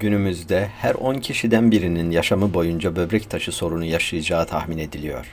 Günümüzde her 10 kişiden birinin yaşamı boyunca böbrek taşı sorunu yaşayacağı tahmin ediliyor.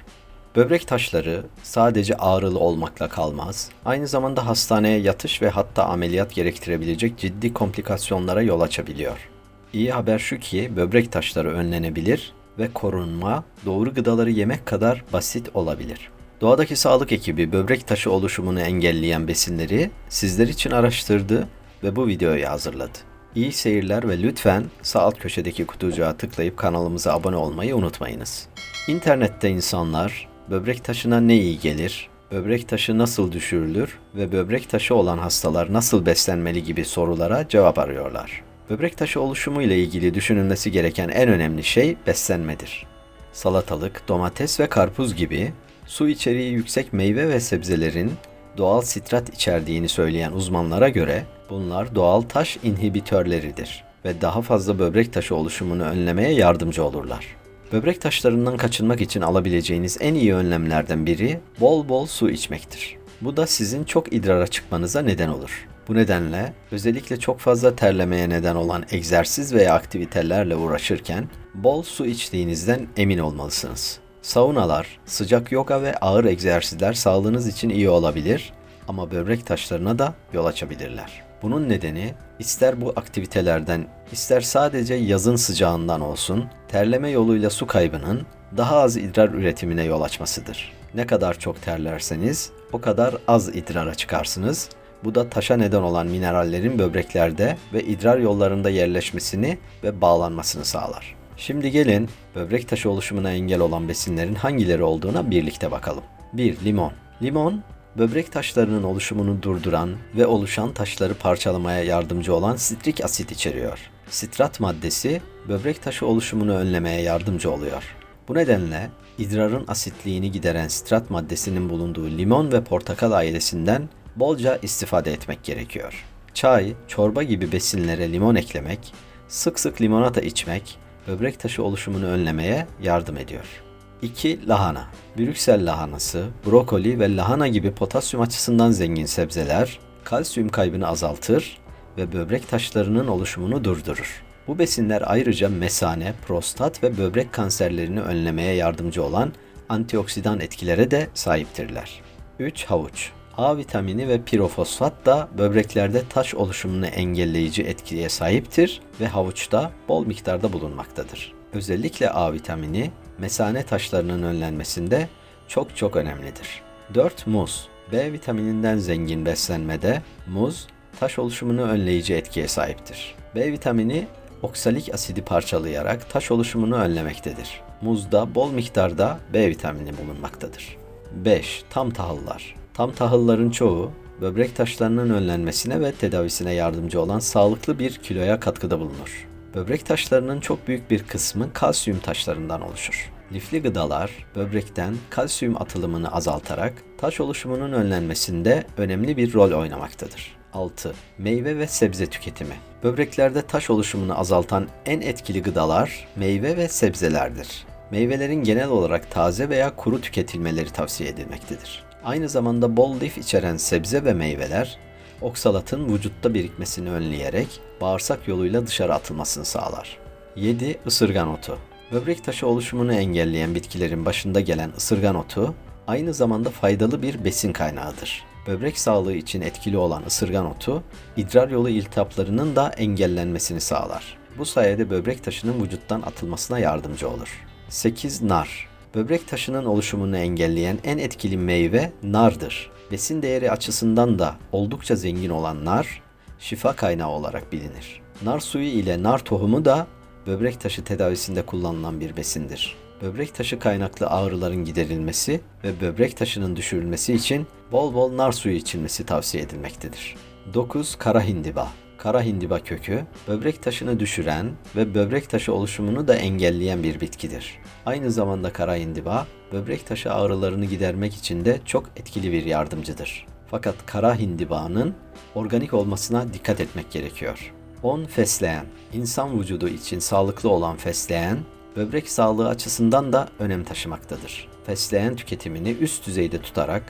Böbrek taşları sadece ağrılı olmakla kalmaz, aynı zamanda hastaneye yatış ve hatta ameliyat gerektirebilecek ciddi komplikasyonlara yol açabiliyor. İyi haber şu ki böbrek taşları önlenebilir ve korunma doğru gıdaları yemek kadar basit olabilir. Doğadaki sağlık ekibi böbrek taşı oluşumunu engelleyen besinleri sizler için araştırdı ve bu videoyu hazırladı. İyi seyirler ve lütfen sağ alt köşedeki kutucuğa tıklayıp kanalımıza abone olmayı unutmayınız. İnternette insanlar böbrek taşına ne iyi gelir, böbrek taşı nasıl düşürülür ve böbrek taşı olan hastalar nasıl beslenmeli gibi sorulara cevap arıyorlar. Böbrek taşı oluşumu ile ilgili düşünülmesi gereken en önemli şey beslenmedir. Salatalık, domates ve karpuz gibi su içeriği yüksek meyve ve sebzelerin doğal sitrat içerdiğini söyleyen uzmanlara göre bunlar doğal taş inhibitörleridir ve daha fazla böbrek taşı oluşumunu önlemeye yardımcı olurlar. Böbrek taşlarından kaçınmak için alabileceğiniz en iyi önlemlerden biri bol bol su içmektir. Bu da sizin çok idrara çıkmanıza neden olur. Bu nedenle özellikle çok fazla terlemeye neden olan egzersiz veya aktivitelerle uğraşırken bol su içtiğinizden emin olmalısınız. Saunalar, sıcak yoga ve ağır egzersizler sağlığınız için iyi olabilir ama böbrek taşlarına da yol açabilirler. Bunun nedeni ister bu aktivitelerden ister sadece yazın sıcağından olsun terleme yoluyla su kaybının daha az idrar üretimine yol açmasıdır. Ne kadar çok terlerseniz o kadar az idrara çıkarsınız. Bu da taşa neden olan minerallerin böbreklerde ve idrar yollarında yerleşmesini ve bağlanmasını sağlar. Şimdi gelin böbrek taşı oluşumuna engel olan besinlerin hangileri olduğuna birlikte bakalım. 1. Limon. Limon böbrek taşlarının oluşumunu durduran ve oluşan taşları parçalamaya yardımcı olan sitrik asit içeriyor. Sitrat maddesi böbrek taşı oluşumunu önlemeye yardımcı oluyor. Bu nedenle idrarın asitliğini gideren sitrat maddesinin bulunduğu limon ve portakal ailesinden bolca istifade etmek gerekiyor. Çay, çorba gibi besinlere limon eklemek, sık sık limonata içmek böbrek taşı oluşumunu önlemeye yardım ediyor. 2. Lahana. Brüksel lahanası, brokoli ve lahana gibi potasyum açısından zengin sebzeler kalsiyum kaybını azaltır ve böbrek taşlarının oluşumunu durdurur. Bu besinler ayrıca mesane, prostat ve böbrek kanserlerini önlemeye yardımcı olan antioksidan etkilere de sahiptirler. 3. Havuç. A vitamini ve pirofosfat da böbreklerde taş oluşumunu engelleyici etkiye sahiptir ve havuçta bol miktarda bulunmaktadır. Özellikle A vitamini mesane taşlarının önlenmesinde çok çok önemlidir. 4. Muz. B vitamininden zengin beslenmede muz taş oluşumunu önleyici etkiye sahiptir. B vitamini oksalik asidi parçalayarak taş oluşumunu önlemektedir. Muzda bol miktarda B vitamini bulunmaktadır. 5. Tam tahıllar. Tam tahılların çoğu böbrek taşlarının önlenmesine ve tedavisine yardımcı olan sağlıklı bir kiloya katkıda bulunur. Böbrek taşlarının çok büyük bir kısmı kalsiyum taşlarından oluşur. Lifli gıdalar böbrekten kalsiyum atılımını azaltarak taş oluşumunun önlenmesinde önemli bir rol oynamaktadır. 6. Meyve ve sebze tüketimi. Böbreklerde taş oluşumunu azaltan en etkili gıdalar meyve ve sebzelerdir. Meyvelerin genel olarak taze veya kuru tüketilmeleri tavsiye edilmektedir. Aynı zamanda bol lif içeren sebze ve meyveler oksalatın vücutta birikmesini önleyerek bağırsak yoluyla dışarı atılmasını sağlar. 7. Isırgan otu. Böbrek taşı oluşumunu engelleyen bitkilerin başında gelen ısırgan otu aynı zamanda faydalı bir besin kaynağıdır. Böbrek sağlığı için etkili olan ısırgan otu, idrar yolu iltihaplarının da engellenmesini sağlar. Bu sayede böbrek taşının vücuttan atılmasına yardımcı olur. 8. Nar Böbrek taşının oluşumunu engelleyen en etkili meyve nardır. Besin değeri açısından da oldukça zengin olan nar, şifa kaynağı olarak bilinir. Nar suyu ile nar tohumu da böbrek taşı tedavisinde kullanılan bir besindir. Böbrek taşı kaynaklı ağrıların giderilmesi ve böbrek taşının düşürülmesi için bol bol nar suyu içilmesi tavsiye edilmektedir. 9. Kara hindiba Kara hindiba kökü, böbrek taşını düşüren ve böbrek taşı oluşumunu da engelleyen bir bitkidir. Aynı zamanda kara hindiba, böbrek taşı ağrılarını gidermek için de çok etkili bir yardımcıdır. Fakat kara hindibanın organik olmasına dikkat etmek gerekiyor. 10. Fesleğen İnsan vücudu için sağlıklı olan fesleğen, böbrek sağlığı açısından da önem taşımaktadır. Fesleğen tüketimini üst düzeyde tutarak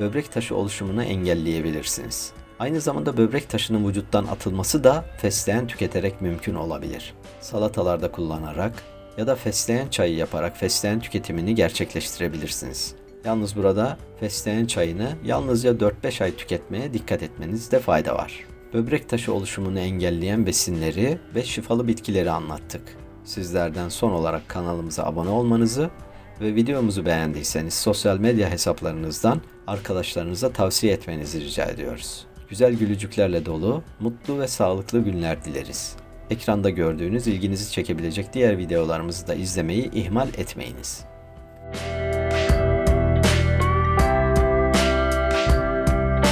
böbrek taşı oluşumunu engelleyebilirsiniz. Aynı zamanda böbrek taşının vücuttan atılması da fesleğen tüketerek mümkün olabilir. Salatalarda kullanarak ya da fesleğen çayı yaparak fesleğen tüketimini gerçekleştirebilirsiniz. Yalnız burada fesleğen çayını yalnızca 4-5 ay tüketmeye dikkat etmenizde fayda var. Böbrek taşı oluşumunu engelleyen besinleri ve şifalı bitkileri anlattık. Sizlerden son olarak kanalımıza abone olmanızı ve videomuzu beğendiyseniz sosyal medya hesaplarınızdan arkadaşlarınıza tavsiye etmenizi rica ediyoruz. Güzel gülücüklerle dolu, mutlu ve sağlıklı günler dileriz. Ekranda gördüğünüz ilginizi çekebilecek diğer videolarımızı da izlemeyi ihmal etmeyiniz.